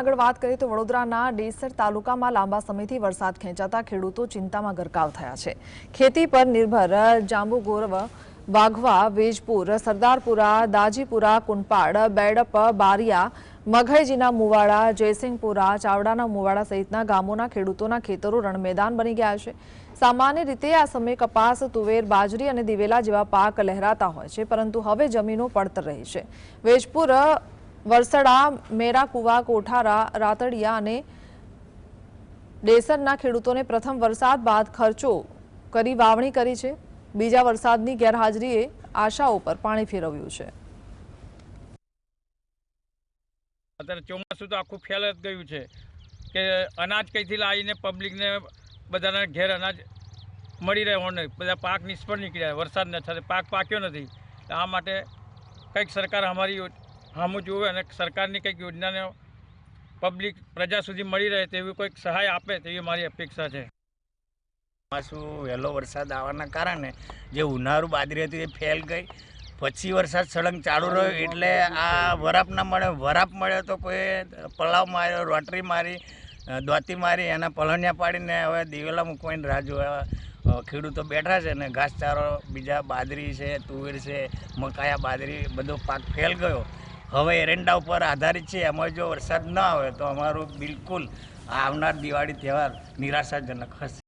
આગળ વાત કરીએ તો વડોદરાના ડેસર તાલુકામાં લાંબા સમયથી વરસાદ ખેંચાતા ખેડૂતો ચિંતામાં ગરકાવ થયા છે. ખેતી પર નિર્ભર જાંબુગોરવ વાઘવા, વેજપુર, સરદારપુરા, દાજીપુરા કુંપાડ બેડપ, બારિયા, મઘઈજીના મુવાડા, જયસિંહપુરા, ચાવડાના મુવાડા સહિતના ગામોના ખેડૂતોના ખેતરો રણમેદાન બની ગયા છે. સામાન્ય રીતે આ સમયે કપાસ, તુવેર, બાજરી અને દિવેલા જેવા પાક લહેરાતા હોય છે, પરંતુ હવે જમીનો પડતર રહી છે. વેજપુર વરસડા મેરાકુવા કોઠારા, રાતડિયા અને ડેસરના ખેડૂતોને પ્રથમ વરસાદ બાદ ખર્ચો કરી વાવણી કરી છે. બીજા વરસાદની ગેરહાજરીએ આશાઓ પર પાણી ફેરવ્યું છે. અત્યારે ચોમાસું તો આખું ફેલ જ ગયું છે કે અનાજ કઈથી લાવીને પબ્લિકને બધાના ઘેર અનાજ મળી રહ્યો હોય નહીં બધા પાક નિષ્ફળ નીકળ્યા. વરસાદના સાથે પાક પાક્યો નથી. આ માટે કંઈક સરકાર અમારી સામું જોવે અને સરકારની કંઈક યોજનાને પબ્લિક પ્રજા સુધી મળી રહે તેવી કોઈક સહાય આપે તેવી મારી અપેક્ષા છે. ચોમાસું વહેલો વરસાદ આવવાના કારણે જે ઉનાળુ બાદરી હતી એ ફેલ ગઈ. પછી વરસાદ સળંગ ચાલુ રહ્યો એટલે આ વરાપ ના મળે. વરાપ મળ્યો તો કોઈ પલાવ માર્યો, રોટરી મારી દોતી મારી, એના પલણિયા પાડીને હવે દિવેલા મૂકવાની રાહ જોવા ખેડૂતો બેઠા છે ને ઘાસચારો, બીજા બાજરી છે, તુવેર છે, મકાયા બાજરી બધો પાક ફેલ ગયો. હવે એરંડા ઉપર આધારિત છે, એમાં જો વરસાદ ન આવે તો અમારું બિલકુલ આવનાર દિવાળી તહેવાર નિરાશાજનક હશે.